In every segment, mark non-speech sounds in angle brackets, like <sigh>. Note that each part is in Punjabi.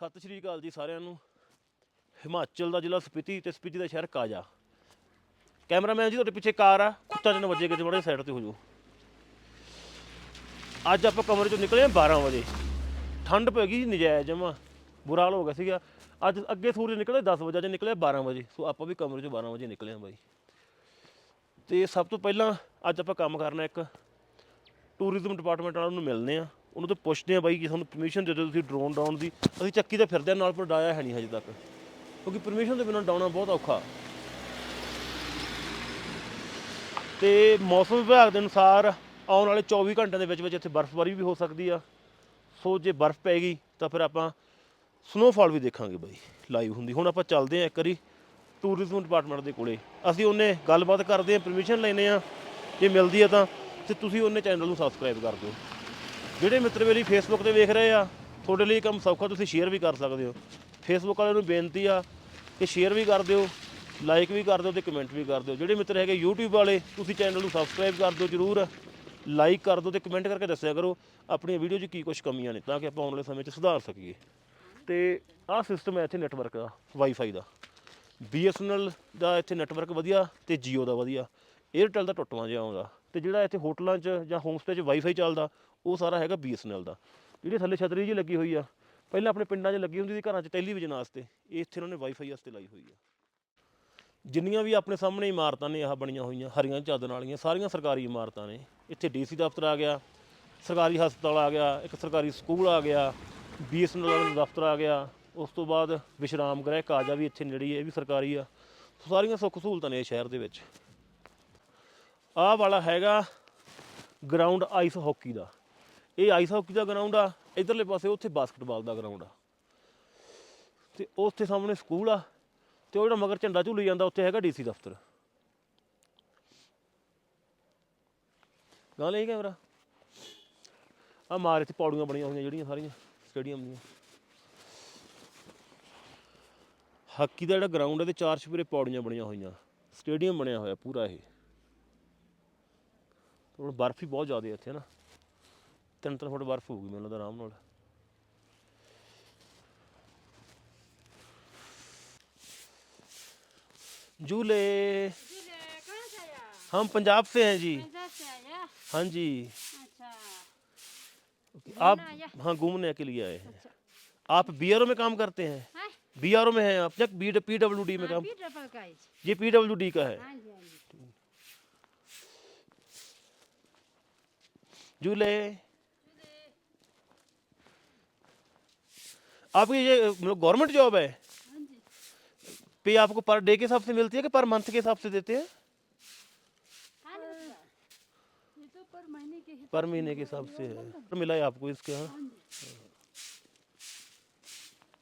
ਸਤਿ ਸ਼੍ਰੀ ਅਕਾਲ ਜੀ ਸਾਰਿਆਂ ਨੂੰ। ਹਿਮਾਚਲ ਦਾ ਜ਼ਿਲ੍ਹਾ ਸਪੀਤੀ ਤੇ ਸਪੀਤੀ ਦਾ ਸ਼ਹਿਰ ਕਾਜਾ। ਕੈਮਰਾਮੈਨ ਜੀ, ਤੁਹਾਡੇ ਪਿੱਛੇ ਕਾਰ ਆ। ਕੁੱਤਾ ਜਨ ਵੱਜੇ ਕਿਤੇ ਬੜੇ ਸਾਈਡ ਤੇ ਹੋ ਜਾਓ। ਅੱਜ ਆਪਾਂ ਕਮਰੇ ਚੋਂ ਨਿਕਲੇ ਹਾਂ 12 ਵਜੇ। ਠੰਡ ਪੈ ਗਈ ਨਜਾਇਜ਼ ਜਮਾ ਬੁਰਾ ਹਾਲ ਹੋ ਗਿਆ ਸੀਗਾ। ਅੱਜ ਅੱਗੇ ਸੂਰਜ ਨਿਕਲੇ 10 ਵਜੇ, ਅੱਜ ਨਿਕਲੇ 12 ਵਜੇ। ਸੋ ਆਪਾਂ ਵੀ ਕਮਰੇ ਚੋਂ 12 ਵਜੇ ਨਿਕਲੇ ਹਾਂ ਬਾਈ। ਤੇ ਸਭ ਤੋਂ ਪਹਿਲਾਂ ਅੱਜ ਆਪਾਂ ਕੰਮ ਕਰਨਾ ਇੱਕ। ਟੂਰਿਜ਼ਮ ਡਿਪਾਰਟਮੈਂਟ ਵਾਲਿਆਂ ਨੂੰ ਮਿਲਨੇ ਆ ਉਹਨੂੰ ਤਾਂ ਪੁੱਛਦੇ ਆ ਬਾਈ ਕਿ ਸਾਨੂੰ ਪਰਮਿਸ਼ਨ ਦੇ ਦਿਓ ਤੁਸੀਂ ਡਰੋਨ ਡਾਉਣ ਦੀ। ਅਸੀਂ ਚੱਕੀ ਤੇ ਫਿਰਦੇ ਆ ਨਾਲ ਪਰ ਡਾਇਆ ਹੈ ਨਹੀਂ ਹਜੇ ਤੱਕ। ਕਿਉਂਕਿ ਪਰਮਿਸ਼ਨ ਦੇ ਬਿਨਾਂ ਡਾਉਣਾ ਬਹੁਤ ਔਖਾ। ਤੇ ਮੌਸਮ ਵਿਭਾਗ ਦੇ ਅਨੁਸਾਰ ਆਉਣ ਵਾਲੇ 24 ਘੰਟਿਆਂ ਦੇ ਵਿੱਚ ਵਿੱਚ ਇੱਥੇ ਬਰਫ਼ਬਾਰੀ ਵੀ ਹੋ ਸਕਦੀ ਆ। ਸੋ ਜੇ ਬਰਫ਼ ਪੈ ਗਈ ਤਾਂ ਫਿਰ ਆਪਾਂ ਸਨੋਫਾਲ ਵੀ ਦੇਖਾਂਗੇ ਬਾਈ ਲਾਈਵ ਹੁੰਦੀ। ਹੁਣ ਆਪਾਂ ਚੱਲਦੇ ਆ ਇੱਕ ਵਾਰੀ ਟੂਰਿਜ਼ਮ ਡਿਪਾਰਟਮੈਂਟ ਦੇ ਕੋਲੇ। ਅਸੀਂ ਉਹਨੇ ਗੱਲਬਾਤ ਕਰਦੇ ਆ ਪਰਮਿਸ਼ਨ ਲੈਨੇ ਆ ਜੇ ਮਿਲਦੀ ਆ ਤਾਂ, ਤੇ ਤੁਸੀਂ ਉਹਨੇ ਚੈਨਲ ਨੂੰ ਸਬਸਕ੍ਰਾਈਬ ਕਰ ਦਿਓ। ਜਿਹੜੇ ਮਿੱਤਰ ਮੇਰੀ ਫੇਸਬੁੱਕ ਤੇ ਵੇਖ ਰਹੇ ਆ, ਤੁਹਾਡੇ ਲਈ ਇਹ ਕੰਮ ਸੌਖਾ ਤੁਸੀਂ ਸ਼ੇਅਰ ਵੀ ਕਰ ਸਕਦੇ ਹੋ। ਫੇਸਬੁੱਕ ਵਾਲਿਆਂ ਨੂੰ ਬੇਨਤੀ ਆ ਕਿ ਸ਼ੇਅਰ ਵੀ ਕਰ ਦਿਓ ਲਾਈਕ ਵੀ ਕਰ ਦਿਓ ਤੇ ਕਮੈਂਟ ਵੀ ਕਰ ਦਿਓ। ਜਿਹੜੇ ਮਿੱਤਰ ਹੈਗੇ YouTube ਵਾਲੇ, ਤੁਸੀਂ ਚੈਨਲ ਨੂੰ ਸਬਸਕ੍ਰਾਈਬ ਕਰ ਦਿਓ ਜਰੂਰ। ਲਾਈਕ ਕਰ ਦਿਓ ਤੇ ਕਮੈਂਟ ਕਰਕੇ ਦੱਸਿਆ ਕਰੋ ਆਪਣੀਆਂ ਵੀਡੀਓ 'ਚ ਕੀ ਕੁਝ ਕਮੀਆਂ ਨੇ, ਤਾਂ ਕਿ ਆਪਾਂ ਆਉਣ ਵਾਲੇ ਸਮੇਂ 'ਚ ਸੁਧਾਰ ਸਕੀਏ। ਤੇ ਆਹ ਸਿਸਟਮ ਹੈ ਇੱਥੇ ਨੈਟਵਰਕ ਦਾ ਵਾਈਫਾਈ ਦਾ। BSNL ਦਾ ਇੱਥੇ ਨੈਟਵਰਕ ਵਧੀਆ ਤੇ Jio ਦਾ ਵਧੀਆ। Airtel ਦਾ ਟੁੱਟਵਾਂ ਜਿਹਾ ਆਉਂਦਾ। ਤੇ ਜਿਹੜਾ ਇੱਥੇ ਹੋਟਲਾਂ 'ਚ ਜਾਂ ਹੋਮਸਟੇ 'ਚ ਵਾਈਫਾਈ ਚੱਲਦਾ ਉਹ ਸਾਰਾ ਹੈਗਾ BSNL ਦਾ, ਜਿਹੜੀ ਥੱਲੇ ਛਤਰੀ ਜੀ ਲੱਗੀ ਹੋਈ ਆ। ਪਹਿਲਾਂ ਆਪਣੇ ਪਿੰਡਾਂ 'ਚ ਲੱਗੀ ਹੁੰਦੀ ਸੀ ਘਰਾਂ 'ਚ ਟੈਲੀਵਿਜ਼ਨ ਵਾਸਤੇ ਇਹ ਇੱਥੇ ਉਹਨਾਂ ਨੇ ਵਾਈਫਾਈ ਵਾਸਤੇ ਲਾਈ ਹੋਈ ਆ। ਜਿੰਨੀਆਂ ਵੀ ਆਪਣੇ ਸਾਹਮਣੇ ਇਮਾਰਤਾਂ ਨੇ, ਆਹ ਬਣੀਆਂ ਹੋਈਆਂ, ਹਰੀਆਂ ਚਾਦਰਾਂ ਵਾਲੀਆਂ, ਸਾਰੀਆਂ ਸਰਕਾਰੀ ਇਮਾਰਤਾਂ ਨੇ। ਇੱਥੇ ਡੀਸੀ ਦਫ਼ਤਰ ਆ ਗਿਆ, ਸਰਕਾਰੀ ਹਸਪਤਾਲ ਆ ਗਿਆ, ਇੱਕ ਸਰਕਾਰੀ ਸਕੂਲ ਆ ਗਿਆ BSNL ਵਾਲਾ ਦਫ਼ਤਰ ਆ ਗਿਆ, ਉਸ ਤੋਂ ਬਾਅਦ ਵਿਸ਼ਰਾਮ ਗ੍ਰਹਿ ਕਾਜਾ ਵੀ ਇੱਥੇ ਨੇੜੇ ਹੀ ਹੈ ਇਹ ਵੀ ਸਰਕਾਰੀ ਆ। ਸੋ ਸਾਰੀਆਂ ਸੁੱਖ ਸਹੂਲਤਾਂ ਨੇ ਇਸ ਸ਼ਹਿਰ ਦੇ ਵਿੱਚ। ਆਹ ਵਾਲਾ ਹੈਗਾ ਗਰਾਊਂਡ ਆਈਸ ਹਾਕੀ ਦਾ। ਇਹ ਆਈਸ ਹਾਕੀ ਦਾ ਗਰਾਊਂਡ ਆ? ਇਧਰਲੇ ਪਾਸੇ ਉੱਥੇ ਬਾਸਕਟਬਾਲ ਦਾ ਗਰਾਊਂਡ ਆ। ਤੇ ਉੱਥੇ ਸਾਹਮਣੇ ਸਕੂਲ ਆ। ਤੇ ਉਹ ਜਿਹੜਾ ਮਗਰ ਝੰਡਾ ਝੂਲੀ ਜਾਂਦਾ, ਉੱਥੇ ਹੈਗਾ ਡੀਸੀ ਦਫ਼ਤਰ। ਗਾਂ ਇਹ ਕੈਮਰਾ। ਆ ਮਾਰ ਇੱਥੇ ਪੌੜੀਆਂ ਬਣੀਆਂ ਹੋਈਆਂ ਜਿਹੜੀਆਂ ਸਾਰੀਆਂ ਸਟੇਡੀਅਮ ਦੀਆਂ। ਹਾਕੀ ਦਾ ਜਿਹੜਾ ਗਰਾਊਂਡ ਹੈ ਤੇ ਚਾਰ ਛਪਰੇ ਪੌੜੀਆਂ ਬਣੀਆਂ ਹੋਈਆਂ। ਸਟੇਡੀਅਮ ਬਣਿਆ ਹੋਇਆ ਪੂਰਾ ਇਹ। ਹੁਣ ਬਰਫ਼ ਹੀ ਬਹੁਤ ਜ਼ਿਆਦਾ ਹੈ ਇੱਥੇ ਨਾ। ਤਿੰਨ ਤਿੰਨ ਫੁੱਟ ਬਰਫ਼ ਹੋਊਗੀ ਮੈਨੂੰ ਲੱਗਦਾ ਆਰਾਮ ਨਾਲ झूले झूले कहाँ से आया हम पंजाब से हैं जी पंजाब से आया हाँ जी अच्छा आप घूमने आया? हाँ घूमने के लिए आए हैं अच्छा आप बी में काम करते हैं हाँ बी में हैं आप या पी डब्ल्यू डी में हाँ, काम भी डबल का है ये पी डब्ल्यू डी का है हाँ जी हाँ जी झूले आपकी ये मतलब गवर्नमेंट जॉब है? हाँ पे आपको पर डे के हिसाब से मिलती है कि पर मंथ के हिसाब से देते हैं? हाँ जी ये तो पर महीने के हिसाब पर से है। तो मिला है आपको इसके हाँ। हाँ जी।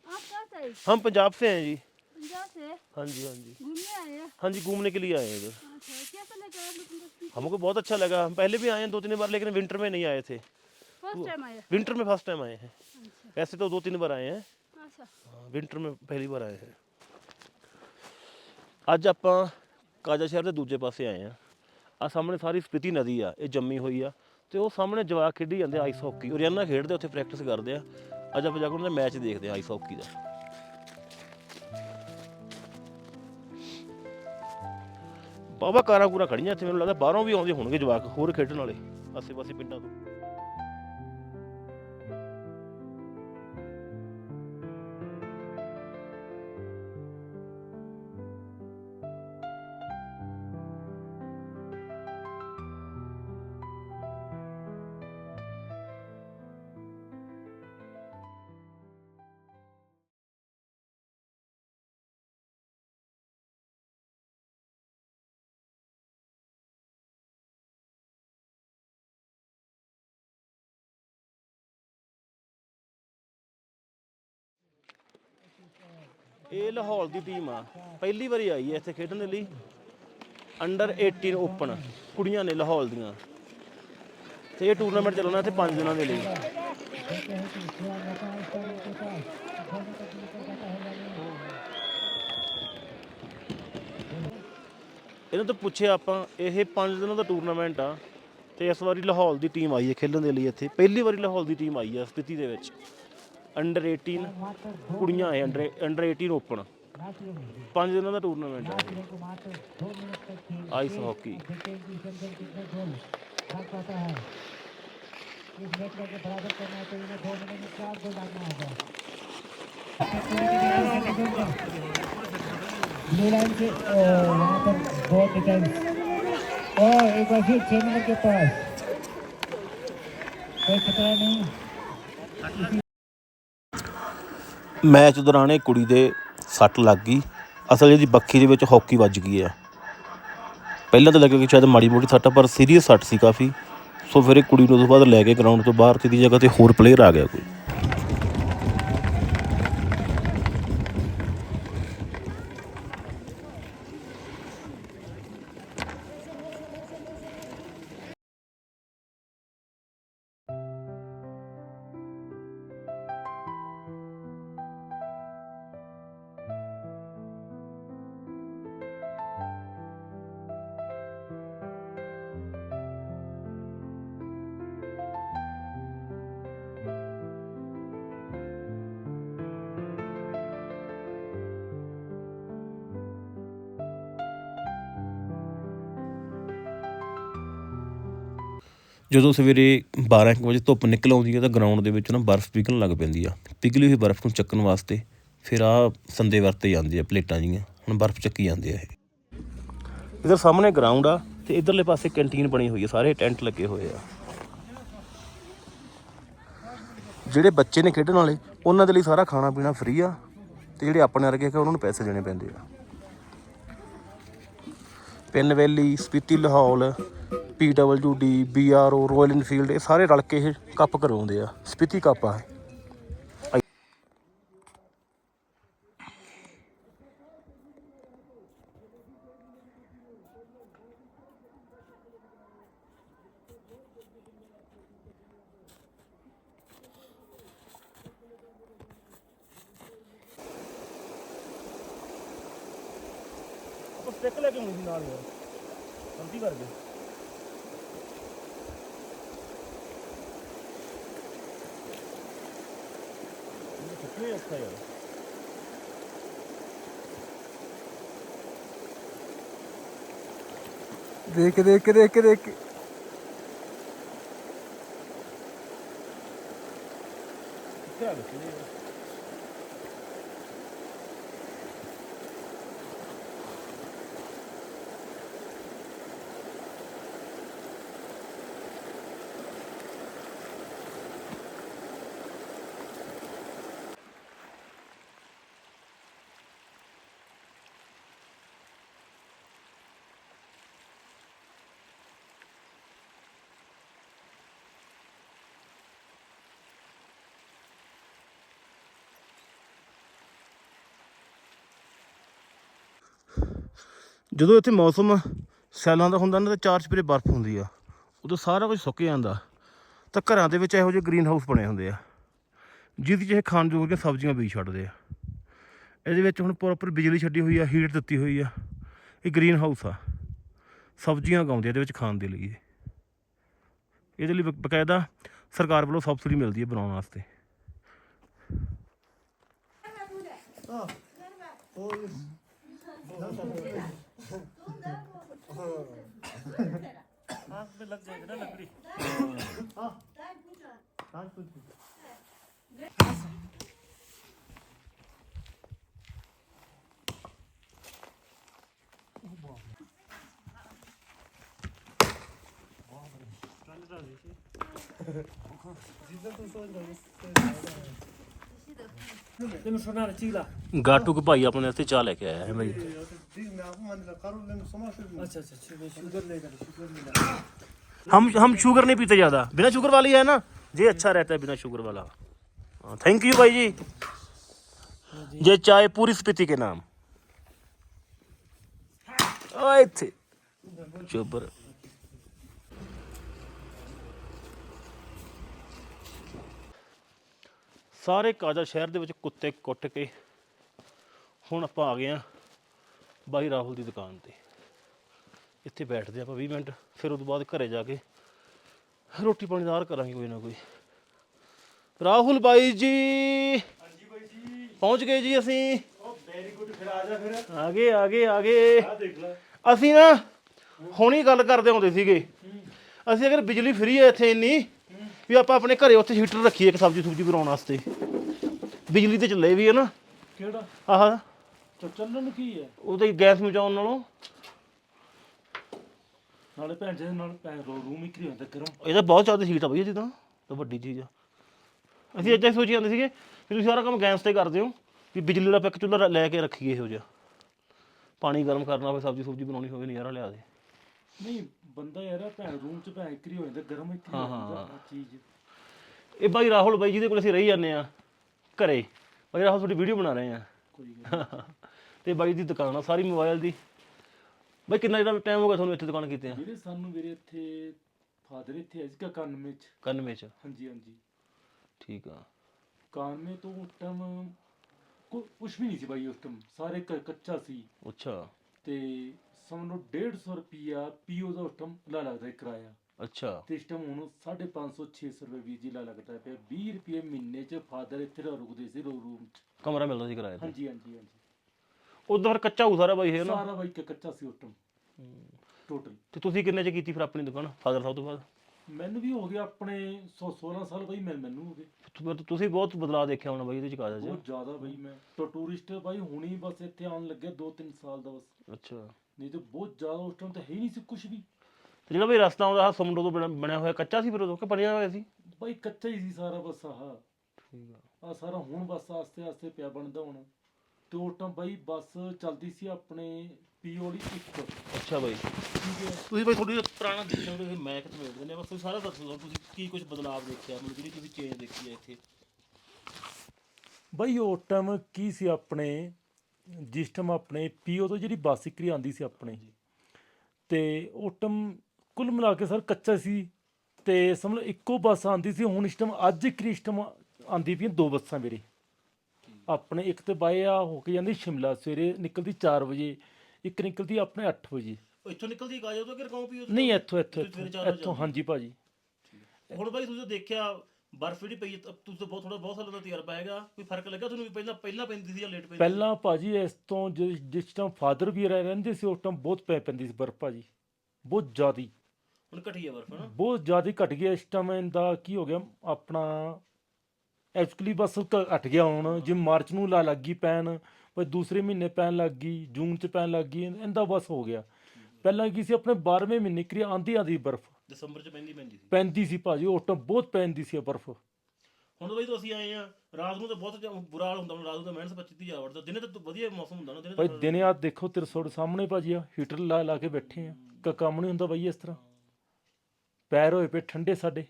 आप कहाँ से आए? हम पंजाब से हैं जी। पंजाब से? हाँ जी हाँ जी। घूमने आए हैं? हाँ जी घूमने के लिए आए हैं इधर। अच्छा हमको बहुत अच्छा लगा। हम पहले भी आए हैं दो तीन बार लेकिन विंटर में नहीं आए थे। फर्स्ट टाइम आया विंटर में फर्स्ट टाइम आए हैं अच्छा वैसे तो दो तीन बार आए हैं अच्छा ਹਾਂ ਵਿੰਟਰ में ਪਹਿਲੀ ਵਾਰ ਆਏ ਹੈ ਅੱਜ ਆਪਾਂ ਕਾਜਾ ਸ਼ਹਿਰ ਦੇ ਦੂਜੇ ਪਾਸੇ ਆਏ ਆ ਆ ਸਾਹਮਣੇ ਸਾਰੀ ਸਪੀਤੀ ਨਦੀ ਆ ਇਹ ਜੰਮੀ ਹੋਈ ਆ ਤੇ ਉਹ ਸਾਹਮਣੇ ਜਵਾਕ ਖੇਡੀ ਜਾਂਦੇ ਆਈਸ ਹਾਕੀ ਰੋਜ਼ਾਨਾ ਖੇਡਦੇ ਉੱਥੇ ਪ੍ਰੈਕਟਿਸ ਕਰਦੇ ਆ ਅੱਜ ਆਪਾਂ ਜਾ ਕੇ ਉਹਨਾਂ ਦਾ ਮੈਚ ਦੇਖਦੇ ਆ ਆਈਸ ਹਾਕੀ ਦਾ ਬਾਬਾ ਕਾਰਾਂ ਕੂਰਾਂ ਖੜੀਆਂ ਇੱਥੇ ਮੈਨੂੰ ਲੱਗਦਾ ਬਾਹਰੋਂ ਵੀ ਆਉਂਦੇ ਹੋਣਗੇ ਜਵਾਕ ਹੋਰ ਖੇਡਣ ਵਾਲੇ ਆਸੇ ਪਾਸੇ ਪਿੰਡਾਂ ਤੋਂ ਇਹ ਲਾਹੌਰ ਦੀ ਟੀਮ ਆ। ਪਹਿਲੀ ਵਾਰੀ ਆਈ ਹੈ ਇੱਥੇ ਖੇਡਣ ਦੇ ਲਈ। ਅੰਡਰ 18 ਓਪਨ ਕੁੜੀਆਂ ਨੇ ਲਾਹੌਰ ਦੀਆਂ। ਤੇ ਇਹ ਟੂਰਨਾਮੈਂਟ ਚੱਲਣਾ ਇੱਥੇ 5 ਦਿਨਾਂ ਦੇ ਲਈ। ਇਹਨਾਂ ਤੋਂ ਪੁੱਛਿਆ ਆਪਾਂ, ਇਹ 5 ਦਿਨਾਂ ਦਾ ਟੂਰਨਾਮੈਂਟ ਆ ਤੇ ਇਸ ਵਾਰੀ ਲਾਹੌਰ ਦੀ ਟੀਮ ਆਈ ਹੈ ਖੇਡਣ ਦੇ ਲਈ ਇੱਥੇ। ਪਹਿਲੀ ਵਾਰੀ ਲਾਹੌਰ ਦੀ ਟੀਮ ਆਈ ਹੈ ਸਥਿਤੀ ਦੇ ਵਿੱਚ। ਅੰਡਰ 18 ਕੁੜੀਆਂ ਹੈ ਅੰਡਰ ਅੰਡਰ 18 ਓਪਨ ਪੰਜ ਦਿਨਾਂ ਦਾ ਟੂਰਨਾਮੈਂਟ ਹੈ ਆਈਸ ਹਾਕੀ ब्लू लाइन के ओ, वहाँ पर बहुत डिफेंस और एक बार फिर छह नंबर के पास कोई खतरा नहीं ਮੈਚ ਦੌਰਾਨ ਇਹ ਕੁੜੀ ਦੇ ਸੱਟ ਲੱਗ ਗਈ। ਅਸਲ ਇਹਦੀ ਬੱਖੀ ਦੇ ਵਿੱਚ ਹਾਕੀ ਵੱਜ ਗਈ ਹੈ। ਪਹਿਲਾਂ ਤਾਂ ਲੱਗਿਆ ਕਿ ਸ਼ਾਇਦ ਮਾੜੀ ਮੋਟੀ ਸੱਟ ਆ, ਪਰ ਸੀਰੀਅਸ ਸੱਟ ਸੀ ਕਾਫੀ। ਸੋ ਫਿਰ ਇਹ ਕੁੜੀ ਨੂੰ ਉਸ ਤੋਂ ਬਾਅਦ ਲੈ ਕੇ ਗਰਾਊਂਡ ਤੋਂ ਬਾਹਰ ਤੇ ਦੀ ਜਗ੍ਹਾ ਤੇ ਹੋਰ ਪਲੇਅਰ ਆ ਗਿਆ ਕੋਈ। ਜਦੋਂ ਸਵੇਰੇ 12 ਕੁ ਵਜੇ ਧੁੱਪ ਨਿਕਲ ਆਉਂਦੀ ਹੈ ਤਾਂ ਗਰਾਊਂਡ ਦੇ ਵਿੱਚ ਨਾ ਬਰਫ਼ ਪਿਘਲਣ ਲੱਗ ਪੈਂਦੀ ਆ। ਪਿਘਲੀ ਹੋਈ ਬਰਫ਼ ਨੂੰ ਚੱਕਣ ਵਾਸਤੇ ਫਿਰ ਆਹ ਸੰਦੇ ਵਰਤੇ ਜਾਂਦੇ ਆ ਪਲੇਟਾਂ ਜਿਹੀਆਂ ਹੁਣ ਬਰਫ਼ ਚੱਕੀ ਜਾਂਦੇ ਆ ਇਹ। ਇਧਰ ਸਾਹਮਣੇ ਗਰਾਊਂਡ ਆ ਤੇ ਇਧਰਲੇ ਪਾਸੇ ਕੈਂਟੀਨ ਬਣੀ ਹੋਈ ਆ, ਸਾਰੇ ਟੈਂਟ ਲੱਗੇ ਹੋਏ ਆ। ਜਿਹੜੇ ਬੱਚੇ ਨੇ ਖੇਡਣ ਵਾਲੇ, ਉਹਨਾਂ ਦੇ ਲਈ ਸਾਰਾ ਖਾਣਾ ਪੀਣਾ ਫ੍ਰੀ ਆ ਤੇ ਜਿਹੜੇ ਆਪਣੇ ਵਰਗੇ ਹੈਗੇ ਉਹਨਾਂ ਨੂੰ ਪੈਸੇ ਦੇਣੇ ਪੈਂਦੇ ਆ। Pin valley, Spiti Lahaul PWD BRO Royal Enfield ਇਹ ਸਾਰੇ ਰਲ ਕੇ ਇਹ ਕੱਪ ਕਰਵਾਉਂਦੇ ਆ, ਸਪੀਤੀ ਕੱਪ ਆ। ਸਟਿੱਕ ਲੈ ਕੇ ਆਉਣੀ ਸੀ ਨਾਲ ਯਾਰ ਗਲਤੀ ਕਰ ਗਏ ਇਹ ਕਿੱਥੇ ਔਖਾ ਯਾਰ ਦੇਖ ਕੇ ਦੇਖ ਕੇ ਦੇਖ ਜਦੋਂ ਇੱਥੇ ਮੌਸਮ ਸੈਲਾਂ ਦਾ ਹੁੰਦਾ ਨਾ, ਤਾਂ ਚਾਰ ਚਪੇਰੇ ਬਰਫ਼ ਹੁੰਦੀ ਆ। ਉਦੋਂ ਸਾਰਾ ਕੁਝ ਸੁੱਕ ਜਾਂਦਾ। ਤਾਂ ਘਰਾਂ ਦੇ ਵਿੱਚ ਇਹੋ ਜਿਹੇ ਗ੍ਰੀਨ ਹਾਊਸ ਬਣੇ ਹੁੰਦੇ ਆ। ਜਿਹਦੇ 'ਚ ਇਹ ਖਾਣ ਯੋਗ ਸਬਜ਼ੀਆਂ ਬੀਜ ਛੱਡਦੇ ਆ। ਇਹਦੇ ਵਿੱਚ ਹੁਣ ਪ੍ਰੋਪਰ ਬਿਜਲੀ ਛੱਡੀ ਹੋਈ ਆ ਹੀਟ ਦਿੱਤੀ ਹੋਈ ਆ। ਇਹ ਗ੍ਰੀਨ ਹਾਊਸ ਆ। ਸਬਜ਼ੀਆਂ ਉਗਾਉਂਦੇ ਇਹਦੇ ਵਿੱਚ ਖਾਣ ਦੇ ਲਈ ਇਹਦੇ ਲਈ ਬਕ- ਬਕਾਇਦਾ ਸਰਕਾਰ ਵੱਲੋਂ ਸਬਸਿਡੀ ਮਿਲਦੀ ਹੈ ਬਣਾਉਣ ਵਾਸਤੇ। आंख पे लग जाएगा ना लकड़ी हाँ हाँ कुछ Cidden tu sonuç ਗਾਟੂ ਕੇ ਭਾਈ ਆਪਣੇ ਵਾਸਤੇ ਚਾਹ ਲੈ ਕੇ ਆਇਆ ਹੈ ਭਾਈ हम हम शुगर नहीं पीते ज्यादा बिना शुगर वाली है ना ये अच्छा रहता है बिना शुगर वाला थैंक यू भाई जी ये चाय पूरी स्पीति के नाम ओए ਸਾਰੇ ਕਾਜਾ ਸ਼ਹਿਰ ਦੇ ਵਿੱਚ ਕੁੱਤੇ ਕੁੱਟ ਕੇ ਹੁਣ ਆਪਾਂ ਆ ਗਏ ਆ ਬਾਈ ਰਾਹੁਲ ਦੀ ਦੁਕਾਨ ਤੇ। ਇੱਥੇ ਬੈਠਦੇ ਆਪਾਂ 20 ਮਿੰਟ ਫਿਰ ਉਸ ਤੋਂ ਬਾਅਦ ਘਰੇ ਜਾ ਕੇ ਰੋਟੀ ਪਾਣੀ ਦਾ ਕਰਾਂਗੇ ਕੋਈ ਨਾ ਕੋਈ। ਰਾਹੁਲ ਬਾਈ ਜੀ ਹਾਂਜੀ ਬਾਈ ਜੀ। ਪਹੁੰਚ ਗਏ ਜੀ ਅਸੀਂ। ਉਹ ਵੈਰੀ ਗੁੱਡ ਫਿਰ ਆ ਜਾ ਫਿਰ। ਆ ਗਏ ਆ ਗਏ ਆ ਗਏ। ਅਸੀਂ ਨਾ ਹੁਣੀ ਗੱਲ ਕਰਦੇ ਆਉਂਦੇ ਸੀਗੇ। ਅਸੀਂ ਅਗਰ ਬਿਜਲੀ ਫ੍ਰੀ ਹੈ ਇੱਥੇ ਇੰਨੀ ਵੀ ਆਪਾਂ ਆਪਣੇ ਘਰੇ ਉੱਥੇ ਹੀਟਰ ਰੱਖੀਏ ਇੱਕ ਸਬਜ਼ੀ ਸੁਬਜ਼ੀ ਬਣਾਉਣ ਵਾਸਤੇ। ਬਿਜਲੀ ਤੇ ਚੱਲੇ ਵੀ ਹੈ ਨਾ। ਕਿਹੜਾ? ਆਹ। ਚ- ਚੱਲਣ ਕੀ ਹੈ? ਉਹਦੇ ਗੈਸ ਮਚਾਉਣ ਨਾਲੋਂ। ਨਾਲੇ ਭੈਣ ਜੀ ਦੇ ਨਾਲ ਭੈਣ ਰੋ ਰੂਮ ਹੀ ਕਿਰਿਆ ਤੱਕ ਇਹ ਤਾਂ ਬਹੁਤ ਜ਼ਿਆਦਾ ਹੀਟ ਆ ਬਈ ਇਹ ਤਾਂ। ਤਾਂ ਵੱਡੀ ਚੀਜ਼ ਆ। ਅਸੀਂ ਇੱਦਾਂ ਸੋਚੀ ਜਾਂਦੇ ਸੀਗੇ ਵੀ ਤੁਸੀਂ ਸਾਰਾ ਕੰਮ ਗੈਸ ਤੇ ਕਰਦੇ ਹੋ ਵੀ ਬਿਜਲੀ ਦਾ ਪੈਕ ਚੁੱਲ੍ਹਾ ਲੈ ਕੇ ਰੱਖੀਏ ਇਹੋ ਜਿਹਾ। ਪਾਣੀ ਗਰਮ ਕਰਨਾ ਹੋਵੇ ਸਬਜ਼ੀ ਸੁਬਜ਼ੀ ਬਣਾਉਣੀ ਹੋਵੇ ਨਜ਼ਾਰਾ ਲਿਆ ਦੇ। ਨਹੀਂ ਬੰਦਾ ਯਾਰ ਭੈਣ ਰੂਮ ਚ ਭੈਣ ਕਰੀ ਹੋ ਜਾਂਦਾ ਗਰਮ ਹੀ ਕਰੀ ਹੋ। ਜਾਂਦਾ ਚੀਜ਼। ਇਹ ਬਾਈ ਰਾਹੁਲ ਬਾਈ ਜਿਹਦੇ ਕੋਲ ਅਸੀਂ ਰਹੀ ਜਾਂਦੇ ਆ ਘਰੇ। ਬਾਈ ਰਾਹੁਲ ਤੁਹਾਡੀ ਵੀਡੀਓ ਬਣਾ ਰਹੇ ਆ ਕੋਈ ਗੱਲ <laughs> ਤੇ ਬਾਈ ਦੀ ਦੁਕਾਨ ਆ ਸਾਰੀ ਮੋਬਾਈਲ ਦੀ। ਬਾਈ ਕਿੰਨਾ ਜਿਹੜਾ ਟਾਈਮ ਹੋ ਗਿਆ ਤੁਹਾਨੂੰ ਇੱਥੇ ਦੁਕਾਨ ਕੀਤੇ ਆ? ਵੀਰੇ ਸਾਨੂੰ ਵੀਰੇ ਇੱਥੇ ਫਾਦਰ ਇੱਥੇ ਅੱਜ ਕਾ 91 ਚ। 91 ਚ। ਹਾਂਜੀ ਹਾਂਜੀ। ਠੀਕ ਆ। 91 ਤੋਂ ਟਾਈਮ ਕੁਛ ਵੀ ਨਹੀਂ ਸੀ ਬਾਈ ਉਸ ਟਾਈਮ ਸਾਰੇ ਕੱਚਾ ਸੀ। ਅੱਛਾ। ਤੇ ਸਾਨੂੰ 150 ਰੁਪਿਆ ਪੀਓ ਦਾ ਉਸ ਟਾਈਮ ਲਾ ਲੱਗਦਾ ਹੈ ਕਿਰਾਇਆ। ਅੱਛਾ। ਤੇ ਇਸ ਟਾਈਮ ਹੁਣ 550 600 ਰੁਪਏ ਵੀਰ ਜੀ ਲਾ ਲੱਗਦਾ ਪਿਆ। 20 ਰੁਪਏ ਮਹੀਨੇ ਚ ਫਾਦਰ ਇੱਥੇ ਰੁ- ਰੁਕਦੇ ਸੀ ਰੋ ਰੂਮ ਚ। ਕਮਰਾ ਮਿਲਦਾ ਸੀ ਕਿਰਾਏ ਤੇ? ਹਾਂਜੀ ਹਾਂਜੀ ਹਾਂਜੀ। ਉਦੋਂ ਫਿਰ ਕੱਚਾ ਹੋਊ ਸਾਰਾ ਬਾਈ ਇਹ ਨਾ? ਸਾਰਾ ਬਾਈ ਕੱਚਾ ਸੀ ਉਸ ਟਾਈਮ ਟੋਟਲ ਤੇ ਤੁਸੀਂ ਕਿੰਨੇ ਚ ਕੀਤੀ ਫਿਰ ਆਪਣੀ ਦੁਕਾਨ ਫਾਦਰ ਸਾਹਿਬ ਤੋਂ ਬਾਅਦ? ਮੈਨੂੰ ਵੀ ਹੋ ਗਿਆ ਆਪਣੇ 100 16 ਸਾਲ ਬਾਈ ਮੈਂ ਮੈਨੂੰ ਹੋ ਗਏ। ਤਾਂ ਤੁਸੀਂ ਬਹੁਤ ਬਦਲਾਅ ਦੇਖਿਆ ਹੋਣਾ ਬਾਈ ਇਹਦੇ ਚ ਕਾਜਾ ਚ ਬਹੁਤ ਜ਼ਿਆਦਾ ਬਾਈ ਮੈਂ। ਤਾਂ ਟੂਰਿਸਟ ਬਾਈ ਹੁਣੀ ਬਸ ਇੱਥੇ ਆਉਣ ਲੱਗੇ 2-3 ਸਾਲ ਦਾ ਬਸ। ਅੱਛਾ। ਨਹੀਂ ਤੇ ਬਹੁਤ ਜ਼ਿਆਦਾ ਉਸ ਟਾਈਮ ਤਾਂ ਹੈ ਹੀ ਨਹੀਂ ਸੀ ਕੁਝ ਵੀ। ਤੇ ਜਿਹੜਾ ਬਈ ਰਸਤਾ ਆਉਂਦਾ ਆਹ ਸਮੁੰਦਰ ਤੋਂ ਬਣਾ- ਬਣਿਆ ਹੋਇਆ ਕੱਚਾ ਸੀ ਫਿਰ ਉਦੋਂ ਕਿ ਬਣਿਆ ਹੋਇਆ ਸੀ? ਬਾਈ ਕੱਚਾ ਹੀ ਸੀ ਸਾਰਾ ਬਸ ਆਹ। ਠੀਕ ਆ। ਆ ਸਾਰਾ ਹੁਣ ਬਸ ਆਸਤੇ ਆਸਤੇ ਪਿਆ ਬਣਦਾ ਹੁਣ। ਤੇ ਉਸ ਟਾਈਮ ਬਾਈ ਬੱਸ ਚੱਲਦੀ ਸੀ ਆਪਣੇ ਪੀਓ ਵਾਲੀ ਇੱਕ। ਅੱਛਾ ਬਾਈ। ਤੁਸੀਂ ਬਾਈ ਥੋੜੀ ਪੁਰਾਣਾ ਦੇਖਿਆ ਹੋਵੇ ਮੈਂ ਕਿਤੇ ਵੇਖਦੇ ਨੇ ਬਸ ਤੁਸੀਂ ਸਾਰਾ ਦੱਸ ਦਿਓ ਤੁਸੀਂ ਕੀ ਕੁਝ ਬਦਲਾਅ ਦੇਖਿਆ ਮਤਲਬ ਜਿਹੜੀ ਤੁਸੀਂ ਚੇਂਜ ਦੇਖੀ ਹੈ ਇੱਥੇ। ਬਾਈ ਉਸ ਟਾਈਮ ਕੀ ਸੀ ਆਪਣੇ ਜਿਸ ਟਾਈਮ ਆਪਣੇ ਪੀਓ ਤੋਂ ਜਿਹੜੀ ਬੱਸ ਇਕਰੀ ਆਂਦੀ ਸੀ ਆਪਣੇ। ਤੇ ਉਸ ਟਾਈਮ ਕੁੱਲ ਮਿਲਾ ਕੇ ਸਰ ਕੱਚਾ ਸੀ। ਤੇ ਸਮਝ ਲਓ ਇੱਕੋ ਬੱਸ ਆਂਦੀ ਸੀ ਹੁਣ ਇਸ ਟਾਈਮ ਅੱਜ ਟਾਈਮ ਆਂਦੀ ਪਈਆਂ ਦੋ ਬੱਸਾਂ ਮੇਰੇ ਆਪਣੇ ਇੱਕ ਤੇ ਬਾਏ ਆ ਹੋ ਕੇ ਜਾਂਦੀ ਸ਼ਿਮਲਾ ਸਵੇਰੇ ਨਿਕਲਦੀ 4 ਵਜੇ। ਇੱਕ ਨਿਕਲਦੀ ਆਪਣੇ 8 ਵਜੇ। ਇੱਥੋਂ ਨਿਕਲਦੀ ਕਾਜਾ ਤੋਂ ਕਿ ਰਕਾਉ ਪੀਓ ਨਹੀਂ ਇੱਥੋਂ ਇੱਥੋਂ ਤੁਸੀਂ ਸਵੇਰੇ ਇੱਥੋਂ ਚਾਰ ਵਜੇ ਇੱਥੋਂ ਹਾਂਜੀ ਭਾਜੀ। ਹੁਣ ਬਾਈ ਤੁਸੀਂ ਦੇਖਿਆ ਬਰਫ਼ ਜਿਹੜੀ ਪਈ ਹੈ, ਤਾਂ ਤੁਸੀਂ ਤਾਂ ਬਹੁਤ ਥੋੜਾ ਬਹੁਤ ਸਾਲਾਂ ਦਾ ਤਜਰਬਾ ਹੈਗਾ। ਕੋਈ ਫ਼ਰਕ ਲੱਗਾ ਤੁਹਾਨੂੰ ਵੀ ਪਹਿਲਾਂ ਪਹਿਲਾਂ ਪੈਂਦੀ ਸੀ ਜਾਂ ਲੇਟ ਪੈਂਦੀ? ਪਹਿਲਾਂ ਭਾਜੀ ਇਸ ਤੋਂ ਜਿਸ ਜਿਸ ਟਾਈਮ ਫਾਦਰ ਵੀ ਰਹਿ ਰਹਿੰਦੇ ਸੀ ਉਸ ਟਾਈਮ ਬਹੁਤ ਪੈ ਪੈਂਦੀ ਸੀ ਬਰਫ਼ ਭਾਜੀ। ਬਹੁਤ ਜ਼ਿਆਦੀ। ਹੁਣ ਘਟੀ ਹੈ ਬਰਫ਼ ਹਨਾ? ਬਹੁਤ ਜ਼ਿਆਦਾ ਘਟ ਗਿਆ ਇਸ ਟਾਈਮ ਇਹਦਾ ਕੀ ਹੋ ਗਿਆ ਆਪਣਾ ਐਕਚੁਅਲੀ ਬਸ ਘ- ਘਟ ਗਿਆ ਹੁਣ। ਜਿਵੇਂ ਮਾਰਚ ਨੂੰ ਲਾ ਲੱਗ ਪੈਣ ਪਰ ਦੂਸਰੇ ਮਹੀਨੇ ਪੈਣ ਲੱਗ ਗਈ ਜੂਨ ਚ ਪੈਣ ਲੱਗ ਗਈ ਇਹਦਾ ਬਸ ਹੋ ਗਿਆ। ਪਹਿਲਾਂ ਕੀ ਸੀ ਆਪਣੇ 12ਵੇਂ ਮਹੀਨੇ ਕਰੀ ਆਂਦੀ ਆਂਦੀ ਬਰਫ਼। ਦਸੰਬਰ ਚ ਪੈਂਦੀ ਪੈਂਦੀ ਸੀ। ਪੈਂਦੀ ਸੀ ਭਾਜੀ ਟਾਈਮ ਬਹੁਤ ਪੈਂਦੀ ਸੀ ਬਰਫ਼। ਹੁਣ ਬਾਈ ਤੋਂ ਅਸੀਂ ਆਏ ਆ ਰਾਤ ਨੂੰ ਤਾਂ ਬਹੁਤ ਬੁਰਾ ਹਾਲ ਹੁੰਦਾ ਹੁਣ ਰਾਤ ਨੂੰ ਤਾਂ ਮਿਹਨਤ 25 ਦੀ ਜਾ ਵੜਦਾ ਦਿਨੇ ਤਾਂ ਵਧੀਆ ਮੌਸਮ ਹੁੰਦਾ ਨਾ ਦਿਨੇ ਭਾਈ ਤਾਂ ਦਿਨੇ ਆ ਦੇਖੋ ਤੇਰੇ ਤੁਹਾਡੇ ਸਾਹਮਣੇ ਭਾਜੀ ਆ ਹੀਟਰ ਲਾ ਲਾ ਕੇ ਬੈਠੇ ਆ। ਕ ਕੰਮ ਨਹੀਂ ਹੁੰਦਾ ਬਾਈ ਇਸ ਤਰ੍ਹਾਂ। ਪੈਰ ਹੋਏ ਪਏ ਠੰਡੇ ਸਾਡੇ।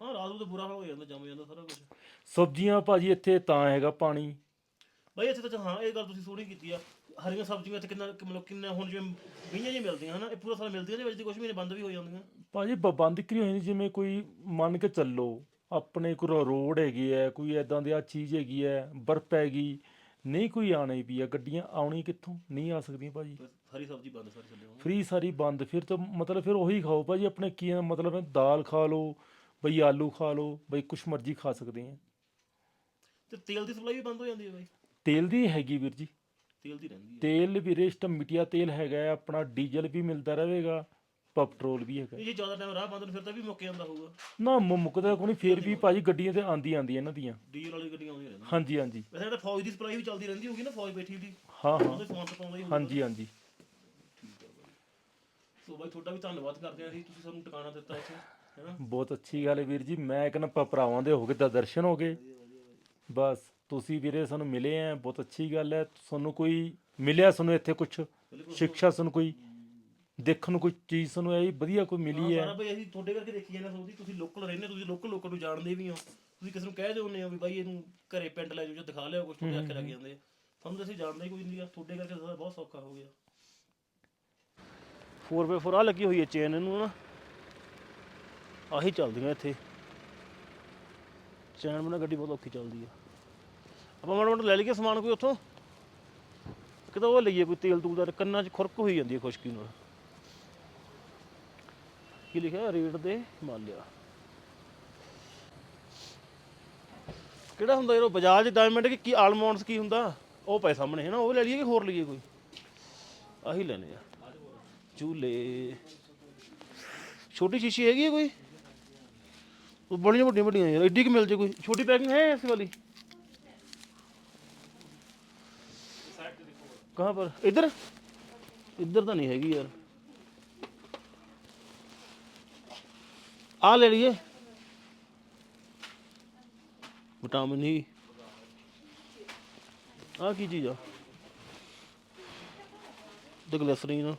ਹਾਂ ਰਾਤ ਨੂੰ ਤਾਂ ਬੁਰਾ ਹਾਲ ਹੋ ਜਾਂਦਾ ਜੰਮ ਜਾਂਦਾ ਸਾਰਾ ਕੁਝ ਸਬਜ਼ੀਆਂ ਭਾਜੀ ਇੱਥੇ ਤਾਂ ਹੈਗਾ ਪਾਣੀ। ਬਾਈ ਇੱਥੇ ਤਾਂ ਹਾਂ ਇਹ ਗੱਲ ਤੁਸੀਂ ਸੋਹਣੀ ਕੀਤੀ ਆ। ਹਰੀਆਂ ਸਬਜ਼ੀਆਂ ਇੱਥੇ ਕਿੰਨਾ ਕਿ ਮਤਲਬ ਕਿੰਨਾ ਹੁਣ ਜਿਵੇਂ ਬਈਆਂ ਜੀ ਮਿਲਦੀਆਂ ਹਨਾ? ਇਹ ਪੂਰਾ ਸਾਲ ਮਿਲਦੀਆਂ ਨੇ ਵਿੱਚ ਦੀ ਕੁਝ ਮਹੀਨੇ ਬੰਦ ਵੀ ਹੋ ਜਾਂਦੀਆਂ। ਭਾਜੀ ਬ- ਬੰਦ ਕਰੀ ਹੋਈ ਜਿਵੇਂ ਕੋਈ ਮੰਨ ਕੇ ਚੱਲੋ ਆਪਣੇ ਰੋ- ਰੋਡ ਹੈਗੀ ਹੈ ਕੋਈ ਐਦਾਂ ਦੀ ਆ ਚੀਜ਼ ਹੈਗੀ ਹੈ ਬਰਫ਼ ਹੈਗੀ ਨਹੀਂ ਕੋਈ ਆਣੀ ਵੀ ਆ ਗੱਡੀਆਂ ਆਉਣੀ ਕਿੱਥੋਂ? ਨਹੀਂ ਆ ਸਕਦੀਆਂ ਭਾਜੀ। ਫਿਰ ਹਰੀ ਸਬਜ਼ੀ ਬੰਦ ਸਾਰੀ ਚੱਲੇ ਹੋਣ ਫ੍ਰੀ ਸਾਰੀ ਬੰਦ ਫਿਰ ਤਾਂ ਮਤਲਬ ਫਿਰ ਉਹੀ ਖਾਓ ਭਾਜੀ ਆਪਣੇ ਕੀ ਆ, ਮਤਲਬ ਹੈ ਦਾਲ ਖਾ ਲਓ ਬਈ ਆਲੂ ਖਾ ਲਓ ਬਈ ਕੁਛ ਮਰਜ਼ੀ ਖਾ ਸਕਦੇ ਆ। ਤੇ ਤੇਲ ਦੀ ਸਪਲਾਈ ਵੀ ਬੰਦ ਹੋ ਜਾਂਦੀ ਹੈ ਬਾਈ। ਤੇਲ ਦੀ ਹੈਗੀ ਵੀਰ ਜੀ। ਤੇਲ ਦੀ ਰਹਿੰਦੀ ਹੈ। ਤੇਲ ਵੀਰੇ ਇਸ ਟਾਈਮ ਮਿੱਟੀਆ ਤੇਲ ਹੈਗਾ ਹੈ, ਆਪਣਾ ਡੀਜ਼ਲ ਵੀ ਮਿਲਦਾ ਰਹੇਗਾ ਪੈਟਰੋਲ ਵੀ ਹੈਗਾ। ਜੇ ਜ਼ਿਆਦਾ ਟਾਈਮ ਰਾਹ ਬੰਦ ਨੂੰ ਫਿਰ ਤਾਂ ਵੀ ਮੁੱਕ ਜਾਂਦਾ ਹੋਊਗਾ। ਨਾ ਮੁ- ਮੁੱਕਦਾ ਕੋਈ ਨਹੀਂ ਫੇਰ ਵੀ ਭਾਜੀ ਗੱਡੀਆਂ ਤੇ ਆਂਦੀ ਆਂਦੀ ਇਹਨਾਂ ਦੀਆਂ। ਡੀਜ਼ਲ ਵਾਲੀ ਗੱਡੀਆਂ ਆਉਂਦੀਆਂ ਰਹਿੰਦੀਆਂ। ਹਾਂਜੀ ਹਾਂਜੀ। ਵੈਸੇ ਜਿਹੜਾ ਫੌਜ ਦੀ ਸਪਲਾਈ ਵੀ ਚੱਲਦੀ ਰਹਿੰਦੀ ਹੋਊਗੀ ਨਾ ਫੌਜ ਬੈਠੀ ਦੀ। ਹਾਂ ਹਾਂ। ਉਹਦੇ ਸਮਾਨ ਤਾਂ ਪਾਉਂਦਾ ਹੀ ਹੋਊਗਾ। ਹਾਂਜੀ ਹਾਂਜੀ। ਸੋ ਬਾਈ ਤੁਹਾਡਾ ਵੀ ਧੰਨਵਾਦ ਕਰਦੇ ਹਾਂ ਅਸੀਂ ਤੁਸੀਂ ਸਾਨੂੰ ਟਿਕਾਣਾ ਦਿੱਤਾ ਇੱਥੇ ਹੈਨਾ ਬਹੁਤ ਅੱਛੀ ਗੱਲ ਹੈ ਵੀਰ ਜੀ। ਮੈਂ ਕਹਿੰਦਾ ਭਰਾਵਾਂ ਦੇ ਹੋ ਗਏ ਤਾਂ ਦਰਸ਼ਨ ਹੋ ਗਏ। ਬਸ। ਤੁਸੀਂ ਵੀਰੇ ਸਾਨੂੰ ਮਿਲੇ ਆ ਬਹੁਤ ਅੱਛੀ ਗੱਲ ਹੈ। ਤੁਹਾਨੂੰ ਕੋਈ ਮਿਲਿਆ ਸਾਨੂੰ ਇੱਥੇ ਕੁਝ ਸਿੱਖਿਆ ਸਾਨੂੰ ਕੋਈ? ਦੇਖਣ ਨੂੰ ਕੋਈ ਚੀਜ਼ ਸਾਨੂੰ ਇਹ ਵਧੀਆ ਕੋਈ ਮਿਲੀ ਸਾਰਾ ਹੈ? ਬਈ ਅਸੀਂ ਤੁਹਾਡੇ ਕਰਕੇ ਦੇਖੀ ਜਾਂਦੇ ਸੋਚਦੀ ਤੁਸੀਂ ਲੋਕਲ ਰਹਿੰਦੇ ਤੁਸੀਂ ਲੋਕਲ ਲੋਕਾਂ ਨੂੰ ਜਾਣਦੇ ਵੀ ਹੋ। ਤੁਸੀਂ ਕਿਸੇ ਨੂੰ ਕਹਿ ਦਿੰਦੇ ਹੋ ਵੀ ਬਾਈ ਇਹਨੂੰ ਘਰੇ ਪਿੰਡ ਲੈ ਜਾਓ ਜਾਂ ਦਿਖਾ ਲਿਓ ਕੁਝ ਤੁਹਾਡੇ ਆਖੇ ਲੱਗ ਜਾਂਦੇ ਤੁਹਾਨੂੰ ਤਾਂ ਅਸੀਂ ਜਾਣਦੇ ਹੀ ਕੋਈ ਨਹੀਂ ਆ ਤੁਹਾਡੇ ਕਰਕੇ ਤਾਂ ਬਹੁਤ ਸੌਖਾ ਹੋ ਗਿਆ। 4x4 ਆ ਲੱਗੀ ਹੋਈ ਹੈ ਚੇਨ ਇਹਨੂੰ ਨਾ। ਆਹੀ ਚੱਲਦੀਆਂ ਇੱਥੇ। ਚੈਨ ਬਿਨਾ ਗੱਡੀ ਬਹੁਤ ਔਖੀ ਚੱਲਦੀ ਆ। ਆਪਾਂ ਮਾੜਾ ਮਾੜਾ ਲੈ ਲਈਏ ਸਮਾਨ ਕੋਈ ਉੱਥੋਂ। ਕਿਤੇ ਉਹ ਲਈਏ ਕੋਈ ਤੇਲ ਤੂਲ ਦਾ, ਕੰਨਾਂ 'ਚ ਖੁਰਕ ਹੋਈ ਜਾਂਦੀ ਹੈ ਖੁਸ਼ਕੀ ਨਾਲ। ਕੀ ਲਿਖਿਆ? ਰੇਟ ਦੇ ਹਿਮਾਲਿਆ ਕਿਹੜਾ ਹੁੰਦਾ ਯਾਰ ਉਹ ਬਜਾਜ ਡਾਇਮੰਡ ਕਿ, ਕੀ ਆਲਮੌਂਡਸ ਕੀ ਹੁੰਦਾ? ਉਹ ਪਏ ਸਾਹਮਣੇ ਹੈ ਨਾ, ਉਹ ਲੈ ਲਈਏ ਕਿ ਹੋਰ ਲਈਏ ਕੋਈ? ਆਹੀ ਲੈਣੇ ਆ। ਝੂਲੇ ਛੋਟੀ ਸ਼ੀਸ਼ੀ ਹੈਗੀ ਹੈ ਕੋਈ? ਬੜੀਆਂ ਵੱਡੀਆਂ ਵੱਡੀਆਂ ਯਾਰ, ਐਡੀ ਕਿ ਮਿਲ ਜੇ ਕੋਈ। ਛੋਟੀ ਪੈਕਿੰਗ ਹੈ ਐਸੀ ਵਾਲੀ? ਕਹਾਂ ਪਰ? ਇੱਧਰ? ਇੱਧਰ ਤਾਂ ਨਹੀਂ ਹੈਗੀ ਯਾਰ। ਆ ਲੈ ਲਈਏ। Vitamin e। ਹੀ ਆ ਕੀ ਚੀਜ਼ ਆ? ਤੇ ਗਲਿਸਰੀਨ,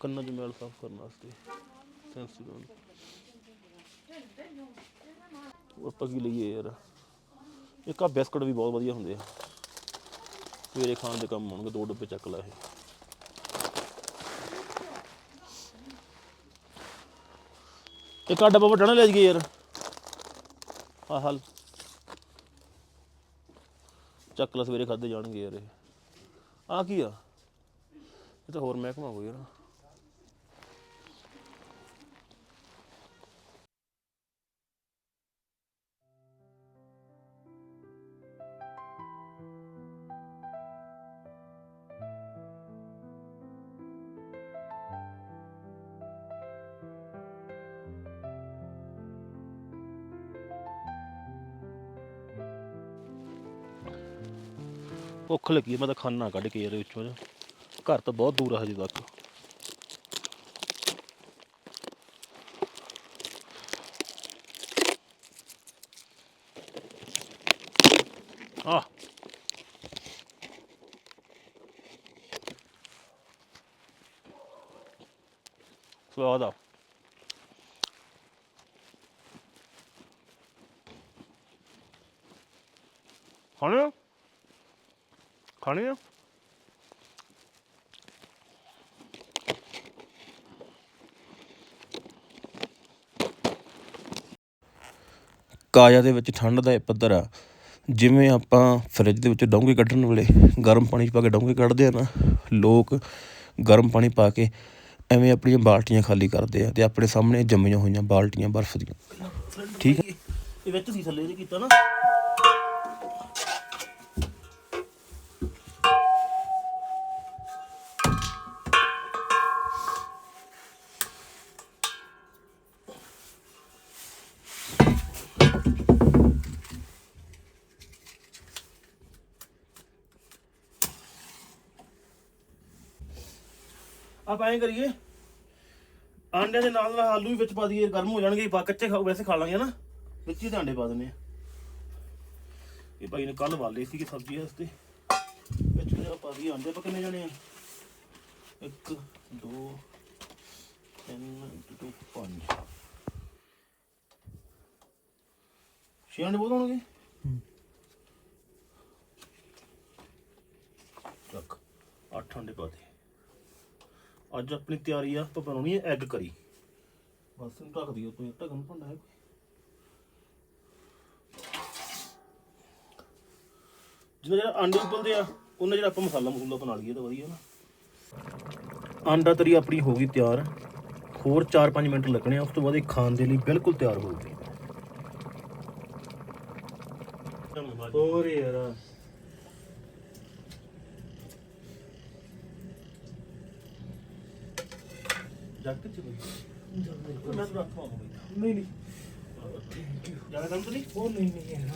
ਕੰਨਾਂ 'ਚ ਮੈਲ ਸਾਫ਼ ਕਰਨ ਵਾਸਤੇ। ਸੈਂਸੀਡੋਨ। ਉਹ ਆਪਾਂ ਕੀ ਲਈਏ ਯਾਰ? ਇੱਕ ਆ ਬਿਸਕੁਟ ਵੀ ਬਹੁਤ ਵਧੀਆ ਹੁੰਦੇ ਆ। ਸਵੇਰੇ ਖਾਣ ਦੇ ਕੰਮ ਆਉਣਗੇ ਦੋ ਡੱਬੇ ਚੱਕ ਲੈ ਇਹ। ਇੱਕ ਆ ਡੱਬਾ ਵੱਡਾ ਨਾ ਲੈ ਜਾਈਏ ਯਾਰ। ਆ ਹਲ। ਚੱਕ ਲੈ ਸਵੇਰੇ ਖਾਦੇ ਜਾਣਗੇ ਯਾਰ ਇਹ। ਆ ਕੀ ਆ? ਇਹ ਤਾਂ ਹੋਰ ਮਹਿਕਮਾ ਹੋ ਯਾਰ। ਭੁੱਖ ਲੱਗੀ ਮੈਂ ਤਾਂ ਖਾਣਾ ਕੱਢ ਕੇ ਯਾਰ ਵਿੱਚੋਂ ਘਰ ਤਾਂ ਬਹੁਤ ਦੂਰ ਆ ਹਜੇ ਤੱਕ। ਆ ਸਵਾਦ ਆ। ਖਾਣੇ ਆ? ਖਾਣੇ ਆ? ਕਾਇਆ ਦੇ ਵਿੱਚ ਠੰਡ ਦਾ ਇਹ ਪੱਧਰ ਆ। ਜਿਵੇਂ ਆਪਾਂ ਫਰਿੱਜ ਦੇ ਵਿੱਚ ਡੋਂਗੇ ਕੱਢਣ ਵੇਲੇ ਗਰਮ ਪਾਣੀ 'ਚ ਪਾ ਕੇ ਡੋਂਗੇ ਕੱਢਦੇ ਆ ਨਾ ਲੋਕ ਗਰਮ ਪਾਣੀ ਪਾ ਕੇ ਐਵੇਂ ਆਪਣੀਆਂ ਬਾਲਟੀਆਂ ਖਾਲੀ ਕਰਦੇ ਆ ਤੇ ਆਪਣੇ ਸਾਹਮਣੇ ਜੰਮੀਆਂ ਹੋਈਆਂ ਬਾਲਟੀਆਂ ਬਰਫ਼ ਦੀਆਂ। ਠੀਕ ਹੈ ਇਹ ਵਿੱਚ ਸੀ ਥੱਲੇ ਜੇ ਕੀਤਾ ਨਾ। ਆਪਾਂ ਐਂ ਕਰੀਏ ਆਂਡਿਆਂ ਦੇ ਨਾਲ ਨਾਲ ਆਲੂ ਵੀ ਵਿੱਚ ਪਾ ਦਈਏ ਗਰਮ ਹੋ ਜਾਣਗੇ ਪਾ ਕੱਚੇ ਖਾਓ ਵੈਸੇ ਖਾ ਲਾਂਗੇ ਨਾ ਵਿੱਚ ਹੀ ਤਾਂ ਆਂਡੇ ਪਾ ਦਿੰਦੇ ਆ। ਇਹ ਭਾਈ ਨੇ ਕੱਲ ਵਾਲੇ ਸੀ ਕਿ ਸਬਜ਼ੀ ਵਾਸਤੇ ਵਿੱਚ ਜਿਹੜਾ ਪਾ ਦਈਏ ਆਂਡੇ ਆਪਾਂ ਕਿੰਨੇ ਜਾਣੇ ਆ? 1 2 3 2 5 ਛੇ ਆਂਡੇ ਬਹੁਤ ਹੋਣਗੇ? ਚੱਕ 8 ਆਂਡੇ ਪਾ ਦੇ। ਅੱਜ ਆਪਣੀ ਤਿਆਰੀ ਆ ਆਪਾਂ ਬਣਾਉਣੀ ਹੈ ਐਗ ਕਰੀ। ਬਸ ਇਹਨੂੰ ਢੱਕ ਦਿਓ ਕੋਈ ਢੱਕਣ ਨੂੰ ਭਾਂਡਾ ਹੈ ਕੋਈ? ਜਿਹੜਾ ਜਿਹੜਾ ਆਂਡੇ ਉਬਲਦੇ ਆ ਉਹਨਾਂ ਜਿਹੜਾ ਆਪਾਂ ਮਸਾਲਾ ਮਸੂਲਾ ਬਣਾ ਲਈਏ ਤਾਂ ਵਧੀਆ ਨਾ। ਆਂਡਾ ਤਰੀ ਆਪਣੀ ਹੋ ਗਈ ਤਿਆਰ। ਹੋਰ 4-5 ਮਿੰਟ ਲੱਗਣੇ ਆ ਉਸ ਤੋਂ ਬਾਅਦ ਇਹ ਖਾਣ ਦੇ ਲਈ ਬਿਲਕੁਲ ਤਿਆਰ ਹੋਊਗੀ ਹੋਰ ਯਾਰ। ਜੱਟ ਚ ਬਈ ਮੈਂ ਤਾਂ ਰੱਖਵਾ ਬਈ ਨਹੀਂ ਨਹੀਂ। ਜ਼ਿਆਦਾ ਕੰਮ ਤਾਂ ਨਹੀਂ? ਉਹ ਨਹੀਂ ਨਹੀਂ ਯਾਰ